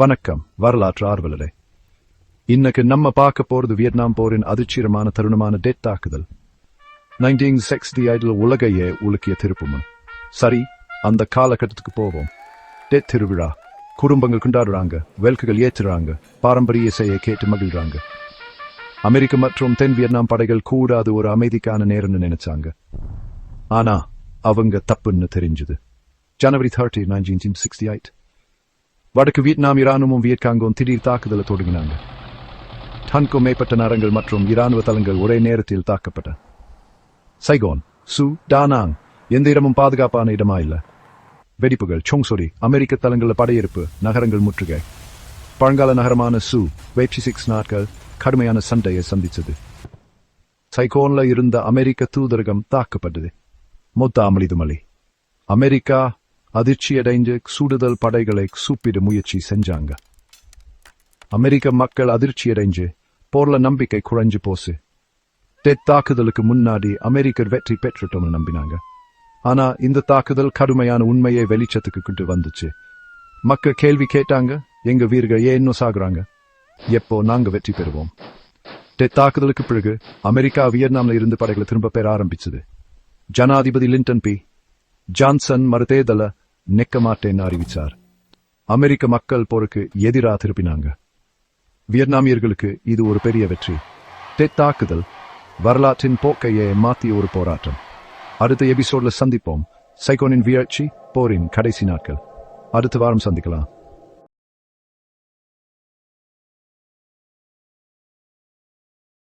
வணக்கம் வரலாற்று ஆர்வலரே. இன்னைக்கு நம்ம பார்க்க போறது வியட்நாம் போரின் அதிர்ச்சிகரமான தருணமான டெட் தாக்குதல். நைன்டீன் சிக்ஸ்டி ஐடில் உலகையே உலுக்கிய திருப்புமன். சரி அந்த காலகட்டத்துக்கு போவோம். டெட் திருவிழா. குடும்பங்கள் கொண்டாடுறாங்க வெல்குகள் ஏற்றுறாங்க பாரம்பரிய இசையை கேட்டு மகிழ்றாங்க. அமெரிக்க மற்றும் தென் வியட்நாம் படைகள் கூட அது ஒரு அமைதிக்கான நேரம்னு நினைச்சாங்க. ஆனா அவங்க தப்புன்னு தெரிஞ்சது. ஜனவரி தேர்ட்டி நைன்டீன் சிக்ஸ்டி எயிட் வடக்கு வியட்நாம் இராணுவமும் வியட்காங்கும் திடீர் தாக்குதலை தொடங்கினாங்க. டன்க்கும் மேற்பட்ட நரங்கள் மற்றும் இராணுவ தளங்கள் ஒரே நேரத்தில் தாக்கப்பட்ட. சைகோன் சு டானாங் எந்த இடமும் பாதுகாப்பான இடமா இல்ல. வெடிப்புகள் சொங்சொரி அமெரிக்க தளங்களில் படையெடுப்பு நகரங்கள் முற்றுகை. பழங்கால நகரமான சு வெப்சி சிக்ஸ் நாட்கள் கடுமையான சண்டையை சந்தித்தது சைகோன்ல இருந்த அமெரிக்க தூதரகம் தாக்கப்பட்டது. மொத்த அமளிதுமலி அமெரிக்கா அதிர்ச்சியடைந்து சுடுதல் படைகளை சூப்பிட முயற்சி செஞ்சாங்க. அமெரிக்க மக்கள் அதிர்ச்சியடைஞ்சு போர்ல நம்பிக்கை குறைஞ்சு போச்சு. டெத் தாக்குதலுக்கு முன்னாடி அமெரிக்கர் வெற்றி பெற்றுட்டோம்னு நம்பினாங்க. ஆனா இந்த தாக்குதல் கடுமையான உண்மையை வெளிச்சத்துக்கு கொண்டு வந்துச்சு. மக்கள் கேள்வி கேட்டாங்க எங்க வீரர்கள் ஏன் இன்னும் சாகுறாங்க? எப்போ நாங்க வெற்றி பெறுவோம்? டெத் தாக்குதலுக்கு பிறகு அமெரிக்கா வியட்நாம்ல இருந்து படைகளை திரும்ப பெற ஆரம்பிச்சது. ஜனாதிபதி லிண்டன் பி. ஜான்சன் மறுதேதல நிக்க மாட்டேன்னு அறிவிச்சார் அமெரிக்க மக்கள் போருக்கு எதிரா திருப்பினாங்க வியட்நாமியர்களுக்கு இது ஒரு பெரிய வெற்றி. தெத்தாக்குதல் வரலாற்றின் போக்கையே மாத்திய ஒரு போராட்டம். அடுத்த எபிசோட்ல சந்திப்போம். சைகோனின் வீழ்ச்சி போரின் கடைசி நாட்கள். அடுத்த வாரம் சந்திக்கலாம்.